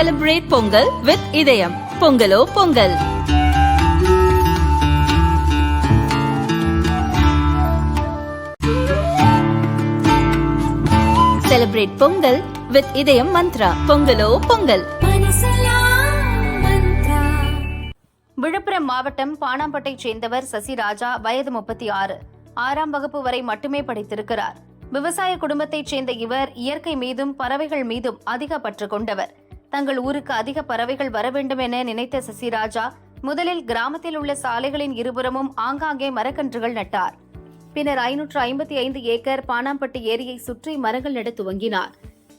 Celebrate Pongal with இதயம் பொங்கலோ Pongal celebrate Pongal with இதயம் மந்த்ரா பொங்கலோ பொங்கல் விழுப்புரம் மாவட்டம் பாணாம்பட்டைச் சேர்ந்தவர் சசிராஜா வயது முப்பத்தி ஆறு. ஆறாம் வகுப்பு வரை மட்டுமே படித்திருக்கிறார். விவசாய குடும்பத்தைச் சேர்ந்த இவர் இயற்கை மீதும் பறவைகள் மீதும் அதிக பற்று கொண்டவர். தங்கள் ஊருக்கு அதிக பறவைகள் வர வேண்டும் என நினைத்த சசிராஜா முதலில் கிராமத்தில் உள்ள சாலைகளின் இருபுறமும் ஆங்காங்கே மரக்கன்றுகள் நட்டார். பின்னர் ஐநூற்று ஐம்பத்தி ஐந்து ஏக்கர் பானாம்பட்டு ஏரியை சுற்றி மரங்கள் நட துவங்கினார்.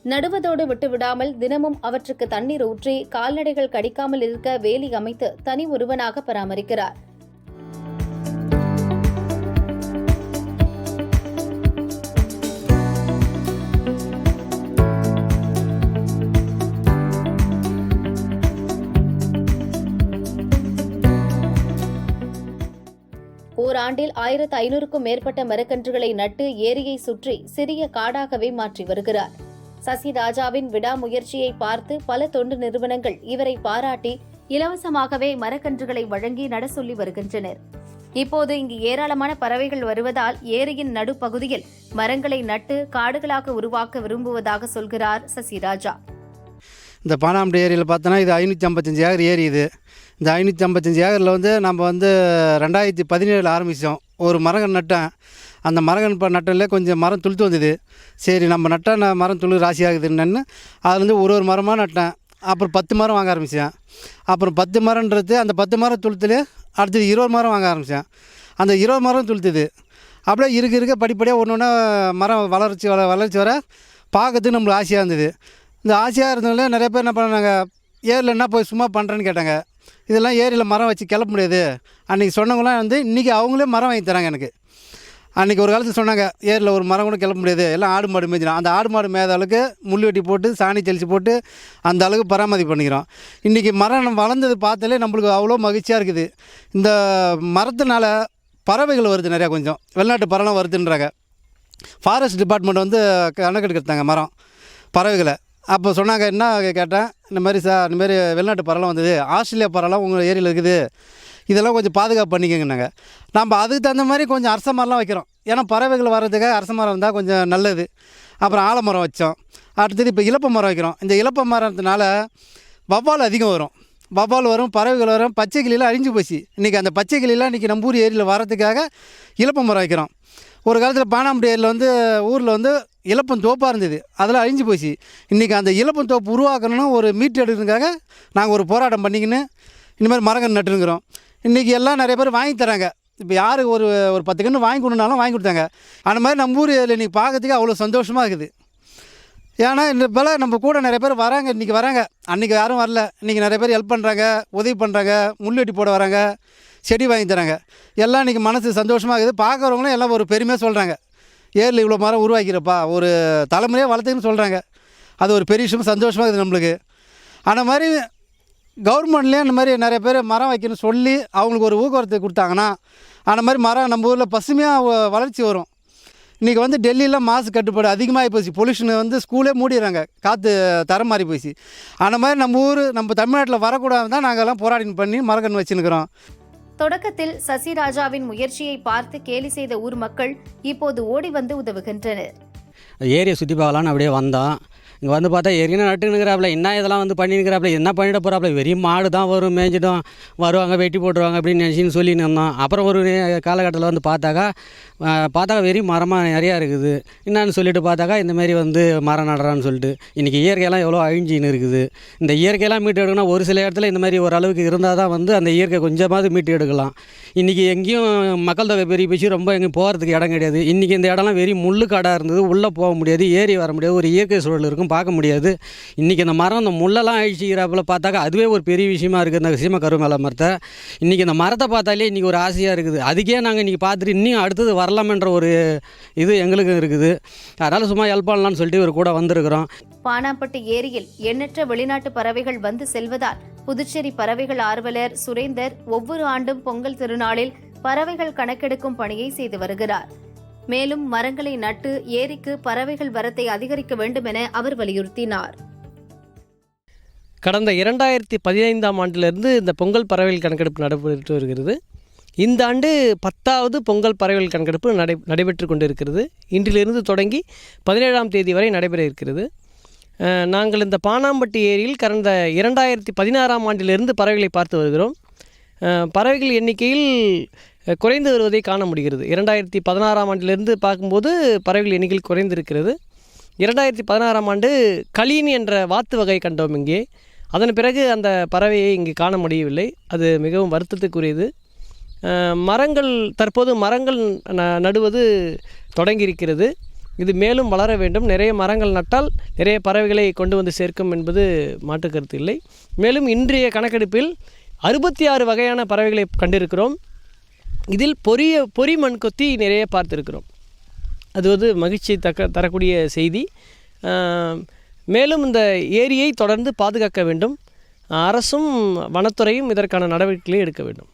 நடுவதோடு விட்டுவிடாமல் தினமும் அவற்றுக்கு தண்ணீர் ஊற்றி கால்நடைகள் கடிக்காமல் இருக்க வேலி அமைத்து தனி ஒருவனாக பராமரிக்கிறார். ஆண்டில் ஆயிரத்து ஐநூறுக்கும் மேற்பட்ட மரக்கன்றுகளை நட்டு ஏரியை சுற்றி சிறிய காடாகவே மாற்றி வருகிறார். சசிராஜாவின் விடாமுயற்சியை பார்த்து பல தொண்டு நிறுவனங்கள் இவரை பாராட்டி இலவசமாகவே மரக்கன்றுகளை வழங்கி நட சொல்லி வருகின்றனர். இப்போது இங்கு ஏராளமான பறவைகள் வருவதால் ஏரியின் நடுப்பகுதியில் மரங்களை நட்டு காடுகளாக உருவாக்க விரும்புவதாக சொல்கிறார் சசிராஜா. இந்த பானாம்பட்டி ஏரியில் பார்த்தோன்னா இது ஐநூற்றி ஐம்பத்தஞ்சு ஏக்கர் ஏரி இது இந்த ஐநூற்றி ஐம்பத்தஞ்சு ஏக்கரில் வந்து நம்ம வந்து ரெண்டாயிரத்தி பதினேழில் ஆரம்பித்தோம் ஒரு மரங்கள் நட்டேன். அந்த மரங்கள் இப்போ நட்டதில் கொஞ்சம் மரம் துளுத்து வந்தது. சரி நம்ம நட்டால் நான் மரம் துளு ராசி ஆகுதுன்னு அதுலேருந்து ஒரு ஒரு மரமாக நட்டேன். அப்புறம் பத்து மரம் வாங்க ஆரம்பித்தேன் அப்புறம் பத்து மரம்ன்றது அந்த பத்து மரம் துளுத்துல அடுத்தது இருபது மரம் வாங்க ஆரம்பித்தேன் அந்த இருபது மரம் துளுத்துது. அப்படியே இருக்க இருக்க படிப்படியாக ஒன்று ஒன்றா மரம் வளர்ச்சி வள வளர்ச்சி வர பார்க்கறதுக்கு நம்மளுக்கு ஆசையாக இருந்தது. இந்த ஆசையாக இருந்தவங்களே நிறைய பேர் என்ன பண்ணாங்க ஏரியில் என்ன போய் சும்மா பண்ணுறேன்னு கேட்டாங்க. இதெல்லாம் ஏரியில் மரம் வச்சு கிளப்ப முடியாது. அன்றைக்கி சொன்னவங்களாம் வந்து இன்றைக்கி அவங்களே மரம் வாங்கி தராங்க எனக்கு. அன்றைக்கி ஒரு காலத்தில் சொன்னாங்க ஏரியில் ஒரு மரம் கூட கிளப்ப முடியாது. எல்லாம் ஆடு மாடு மேய்ச்சிடும் அந்த ஆடு மாடு மேய்த அளவுக்கு முள் வெட்டி போட்டு சாணி தெளித்து போட்டு அந்த அளவுக்கு பராமரிப்பு பண்ணிக்கிறோம். இன்றைக்கி மரம் வளர்ந்தது பார்த்தாலே நம்மளுக்கு அவ்வளோ மகிழ்ச்சியாக இருக்குது. இந்த மரத்தினால பறவைகள் வருது நிறையா கொஞ்சம். வெளிநாட்டு பறவைலாம் வருதுன்றாங்க. ஃபாரஸ்ட் டிபார்ட்மெண்ட் வந்து கணக்கெடுக்கிறாங்க மரம் பறவைகளை. அப்போ சொன்னாங்க என்ன கேட்டேன்? இந்த மாதிரி சார் இந்த மாதிரி வெளிநாட்டு பறவைலாம் வந்தது. ஆஸ்திரேலியா பறவைலாம் உங்கள் ஏரியில் இருக்குது. இதெல்லாம் கொஞ்சம் பாதுகாப்பு பண்ணிக்கங்கன்னாங்க. நம்ம அதுக்கு தகுந்த மாதிரி கொஞ்சம் அரச மரம்லாம் வைக்கிறோம். ஏன்னா பறவைகள் வர்றதுக்காக அரச மரம் இருந்தால் கொஞ்சம் நல்லது. அப்புறம் ஆலமரம் வச்சோம். அடுத்தது இப்போ இலப்ப மரம் வைக்கிறோம். இந்த இலப்ப மரத்தினால வவ்வால் அதிகம் வரும். வவ்வால் வரும் பறவைகள் வரும். பச்சை கிளியெல்லாம் அழிஞ்சு போச்சு. இன்றைக்கி அந்த பச்சை கிளியெல்லாம் இன்றைக்கி நம்ம ஊர் ஏரியில் வரதுக்காக இலப்ப மரம் வைக்கிறோம். ஒரு காலத்தில் பானாம்புடி ஏரியில் வந்து ஊரில் வந்து இலப்பம் தோப்பாக இருந்தது. அதெல்லாம் அழிஞ்சு போச்சு. இன்றைக்கி அந்த இலப்பம் தோப்பு உருவாக்கணும்னு ஒரு மீட்டு எடுக்கிறதுக்காக நாங்கள் ஒரு போராட்டம் பண்ணிக்கின்னு இந்த மாதிரி மரங்கள் நட்டுருக்குறோம் இன்றைக்கி எல்லாம் நிறைய பேர் வாங்கி தராங்க. இப்போ யார் ஒரு ஒரு பத்து கன்று வாங்கி கொடுனாலும் வாங்கி கொடுத்தாங்க. அந்த மாதிரி நம்ம ஊர் இன்றைக்கி பார்க்கறதுக்கு அவ்வளோ சந்தோஷமாக இருக்குது. ஏன்னா இந்த போல் நம்ம கூட நிறைய பேர் வராங்க. இன்றைக்கி வராங்க. அன்றைக்கி யாரும் வரல. இன்றைக்கி நிறைய பேர் ஹெல்ப் பண்ணுறாங்க உதவி பண்ணுறாங்க முள்ளெட்டி போட வராங்க செடி வாங்கி தராங்க. எல்லாம் இன்றைக்கி மனசு சந்தோஷமாக இருக்குது. பார்க்குறவங்களும் எல்லாம் ஒரு பெருமையாக சொல்கிறாங்க ஏரில் இவ்வளோ மரம் உருவாக்கிறப்பா ஒரு தலைமுறையாக வளர்த்துக்குன்னு சொல்கிறாங்க அது ஒரு பெரிய விஷயம் சந்தோஷமாக இருக்குது நம்மளுக்கு. அந்த மாதிரி கவர்மெண்ட்லேயே அந்த மாதிரி நிறைய பேர் மரம் வைக்கணும்னு சொல்லி அவங்களுக்கு ஒரு ஊக்குவரத்து கொடுத்தாங்கன்னா அந்த மாதிரி மரம் நம்ம ஊரில் பசுமையாக வளர்ச்சி வரும். இன்றைக்கி வந்து டெல்லியில் மாசு கட்டுப்பாடு அதிகமாகி போச்சு. பொல்யூஷன் வந்து ஸ்கூலே மூடிடுறாங்க. காற்று தரம் மாறி போச்சு. அந்த மாதிரி நம்ம ஊர் நம்ம தமிழ்நாட்டில் வரக்கூடாது தான் நாங்கள்லாம் போராட்டம் பண்ணி மரக்கன்று வச்சுன்னுக்குறோம். தொடக்கத்தில் சசிராஜாவின் முயற்சியை பார்த்து கேலி செய்த ஊர் மக்கள் இப்போது ஓடி வந்து உதவுகின்றனர். ஏரியை சுற்றி பார்க்கலான்னு அப்படியே வந்தோம். இங்கே வந்து பார்த்தா ஏரியா நட்டுனுங்கிறாப்புல என்ன இதெல்லாம் வந்து பண்ணினுக்கிறாப்புல என்ன பண்ணிட போகிறாப்புல வெறும் மாடு தான் வரும் மேய்ஞ்சிடும். வருவாங்க வெட்டி போட்டுருவாங்க அப்படின்னு நினச்சின்னு சொல்லின்னு இருந்தோம் அப்புறம் ஒரு காலகட்டத்தில் வந்து பார்த்தாக்கா பார்த்தாக்கா வெறும் மரமாக நிறையா இருக்குது. என்னன்னு சொல்லிட்டு பார்த்தாக்கா இந்தமாரி வந்து மரம் நடுறான்னு சொல்லிட்டு. இன்றைக்கி இயற்கையெல்லாம் எவ்வளோ அழிஞ்சின்னு இருக்குது. இந்த இயற்கையெல்லாம் மீட்டு எடுக்கணும் ஒரு சில இடத்துல இந்த மாதிரி ஓரளவுக்கு இருந்தால் தான் வந்து அந்த இயற்கை கொஞ்சமாவது மீட்டு எடுக்கலாம். இன்றைக்கி எங்கேயும் மக்கள் தொகை பெரிய பேச்சு ரொம்ப எங்கேயும் போகிறதுக்கு இடம் கிடையாது. இன்றைக்கி இந்த இடம்லாம் வெறும் முள்ளு காடாக இருந்தது. உள்ளே போக முடியாது. ஏறி வர முடியாது. ஒரு இயற்கை சூழல் இருக்கும். பார்க்க முடியாது. இன்றைக்கி இந்த மரம் இந்த முள்ளெல்லாம் அழிச்சிக்கிறாப்புல பார்த்தாக்கா அதுவே ஒரு பெரிய விஷயமா இருக்குது இந்த சீம கருவேல மரத்தை. இன்றைக்கி இந்த மரத்தை பார்த்தாலே இன்றைக்கி ஒரு ஆசையாக இருக்குது. அதுக்கே நாங்கள் இன்றைக்கி பார்த்துட்டு இன்னும் அடுத்தது வரலாமன்ற ஒரு இது எங்களுக்கும் இருக்குது. அதனால் சும்மா ஹெல்ப் சொல்லிட்டு ஒரு கூட வந்திருக்கிறோம். பானாப்பட்டு ஏரியில் எண்ணற்ற வெளிநாட்டு பறவைகள் வந்து செல்வதால் புதுச்சேரி பறவைகள் ஆர்வலர் சுரேந்தர் ஒவ்வொரு ஆண்டும் பொங்கல் திருநாளில் பறவைகள் கணக்கெடுக்கும் பணியை செய்து வருகிறார். மேலும் மரங்களை நட்டு ஏரிக்கு பறவைகள் வரத்தை அதிகரிக்க வேண்டும் என அவர் வலியுறுத்தினார். கடந்த இரண்டாயிரத்தி பதினைந்தாம் ஆண்டிலிருந்து இந்த பொங்கல் பறவைகள் கணக்கெடுப்பு நடைபெற்று வருகிறது. இந்த ஆண்டு பத்தாவது பொங்கல் பறவைகள் கணக்கெடுப்பு நடை நடைபெற்று கொண்டிருக்கிறது. இன்றிலிருந்து தொடங்கி பதினேழாம் தேதி வரை நடைபெற இருக்கிறது. நாங்கள் இந்த பானாம்பட்டி ஏரியில் கடந்த இரண்டாயிரத்தி பதினாறாம் ஆண்டிலிருந்து பறவைகளை பார்த்து வருகிறோம். பறவைகள் எண்ணிக்கையில் குறைந்து வருவதை காண முடிகிறது. இரண்டாயிரத்தி பதினாறாம் ஆண்டிலிருந்து பார்க்கும்போது பறவைகள் எண்ணிக்கை குறைந்திருக்கிறது. இரண்டாயிரத்தி பதினாறாம் ஆண்டு களீன் என்ற வாத்து வகை கண்டோம் இங்கே. அதன் பிறகு அந்த பறவையை இங்கு காண முடியவில்லை. அது மிகவும் வருத்தத்துக்குரியது. மரங்கள் தற்போது மரங்கள் ந- நடுவது தொடங்கியிருக்கிறது. இது மேலும் வளர வேண்டும். நிறைய மரங்கள் நட்டால் நிறைய பறவைகளை கொண்டு வந்து சேர்க்கும் என்பது மாற்று கருத்து இல்லை. மேலும் இன்றைய கணக்கெடுப்பில் அறுபத்தி ஆறு வகையான பறவைகளை கண்டிருக்கிறோம். இதில் பொரிய பொறி மண்கொத்தி நிறைய பார்த்திருக்கிறோம். அது வந்து மகிழ்ச்சி தக்க தரக்கூடிய செய்தி. மேலும் இந்த ஏரியை தொடர்ந்து பாதுகாக்க வேண்டும். அரசும் வனத்துறையும் இதற்கான நடவடிக்கைகளை எடுக்க வேண்டும்.